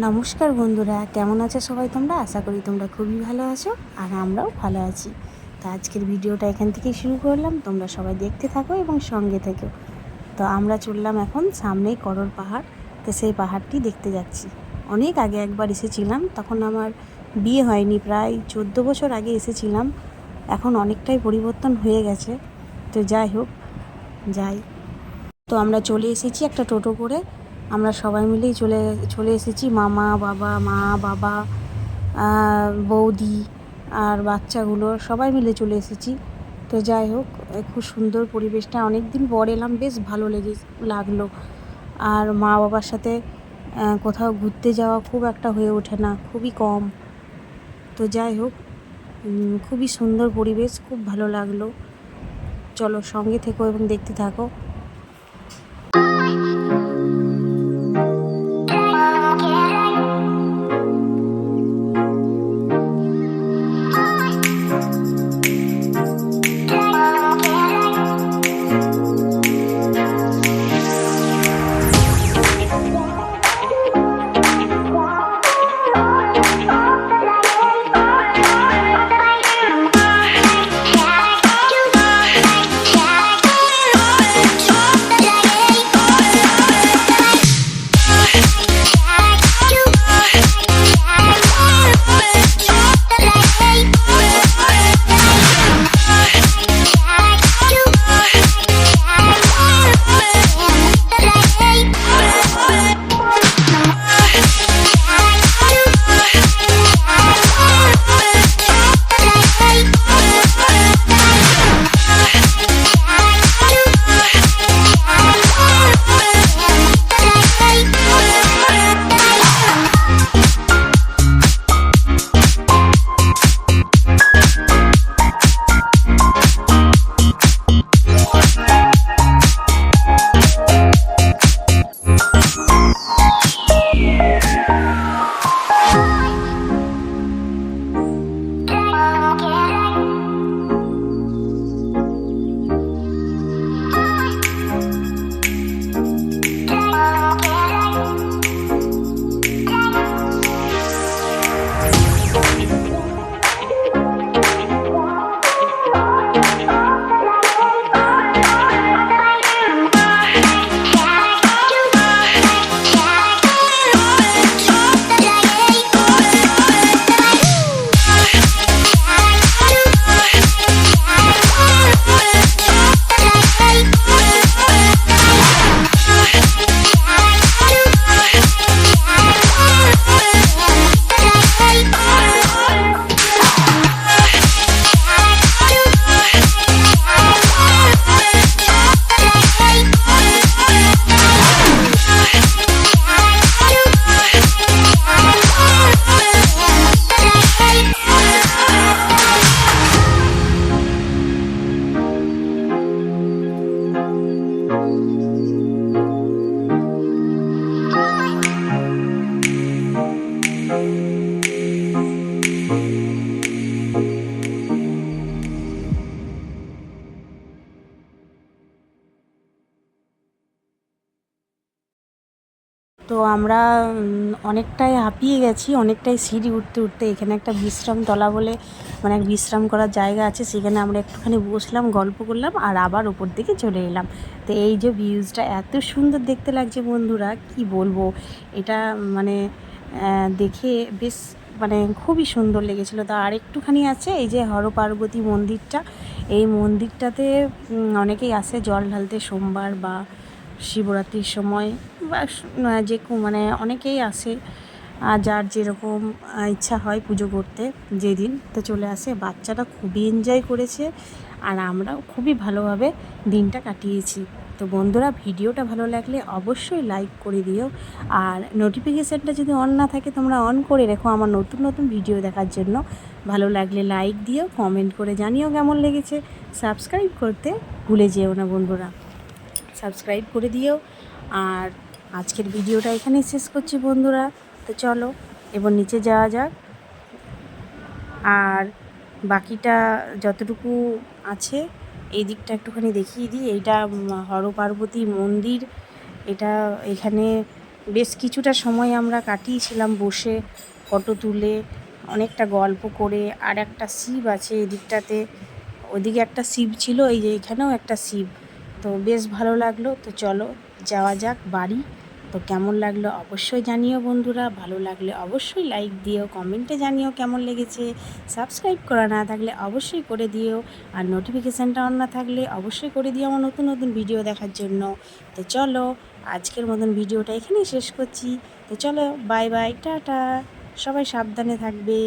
নমস্কার বন্ধুরা, কেমন আছো সবাই তোমরা? আশা করি তোমরা খুবই ভালো আছো আর আমরাও ভালো আছি। তো আজকের ভিডিওটা এখান থেকেই শুরু করলাম। তোমরা সবাই দেখতে থাকো এবং সঙ্গে থেকো। তো আমরা চললাম এখন সামনেই করর পাহাড়। তো সেই পাহাড়টি দেখতে যাচ্ছি। অনেক আগে একবার এসেছিলাম, তখন আমার বিয়ে হয়নি, প্রায় চোদ্দ বছর আগে এসেছিলাম। এখন অনেকটাই পরিবর্তন হয়ে গেছে। তো যাই হোক, যাই। তো আমরা চলে এসেছি একটা টোটো করে। আমরা সবাই মিলেই চলে চলে এসেছি। মামা, বাবা, মা, বাবা বৌদি আর বাচ্চাগুলো সবাই মিলে চলে এসেছি। তো যাই হোক, খুব সুন্দর পরিবেশটা। অনেক দিন পর এলাম, বেশ ভালো লেগে, লাগল। আর মা বাবার সাথে কোথাও ঘুরতে যাওয়া খুব একটা হয়ে ওঠে না, খুবই কম। তো যাই হোক খুবই সুন্দর পরিবেশ, খুব ভালো লাগল। চলো সঙ্গে থেকো এবং দেখতে থাকো। তো আমরা অনেকটাই হাঁপিয়ে গেছি, অনেকটাই সিঁড়ি উঠতে উঠতে। এখানে একটা বিশ্রাম তলা বলে মানে এক বিশ্রাম করার জায়গা আছে, সেখানে আমরা একটুখানি বসলাম, গল্প করলাম আর আবার উপর দিকে চলে এলাম। তো এই যে ভিউজটা এত সুন্দর দেখতে লাগছে বন্ধুরা, কি বলব? এটা মানে দেখে বেশ মানে খুবই সুন্দর লেগেছিলো। তো আর একটুখানি আছে, এই যে হর পার্বতী মন্দিরটা। এই মন্দিরটাতে অনেকেই আসে জল ঢালতে সোমবার বা শিবরাত্রির সময়। যে মানে অনেকেই আসে যার যেরকম ইচ্ছা হয় পুজো করতে যেদিন, তো চলে আসে। বাচ্চাটা খুবই এনজয় করেছে আর আমরাও খুবই ভালোভাবে দিনটা কাটিয়েছি। তো বন্ধুরা, ভিডিওটা ভালো লাগলে অবশ্যই লাইক করে দিও। আর নোটিফিকেশানটা যদি অন না থাকে, তোমরা অন করে রেখো আমার নতুন নতুন ভিডিও দেখার জন্য। ভালো লাগলে লাইক দিও কমেন্ট করে জানিও কেমন লেগেছে। সাবস্ক্রাইব করতে ভুলে যেও না বন্ধুরা। সাবস্ক্রাইব করে দিও। আর আজকের ভিডিওটা এখানেই শেষ করছি বন্ধুরা। তো চলো এবার নিচে যাওয়া যাক। আর বাকিটা যতটুকু আছে এই দিকটা একটুখানি দেখিয়ে দিই। এইটা উম, হর পার্বতী মন্দির। এটা এখানে বেশ কিছুটা সময় আমরা কাটিয়েছিলাম বসে ফটো তুলে অনেকটা গল্প করে আর একটা শিব আছে এদিকটাতে ওদিকে একটা শিব ছিল এই যে এখানেও একটা শিব। তো বেশ ভালো লাগল। তো চলো যাওয়া যাক বাড়ি। তো কেমন লাগল অবশ্যই জানিও বন্ধুরা, ভালো লাগলে অবশ্যই লাইক দিও কমেন্টে জানিও কেমন লেগেছে সাবস্ক্রাইব করা না থাকলে অবশ্যই করে দিও, আর নোটিফিকেশানটা অন না থাকলে অবশ্যই করে দিও আমার নতুন নতুন ভিডিও দেখার জন্য। তো চলো, আজকের মতন ভিডিওটা এখানেই শেষ করছি। তো চলো বাই বাই টাটা। সবাই সাবধানে থাকবে।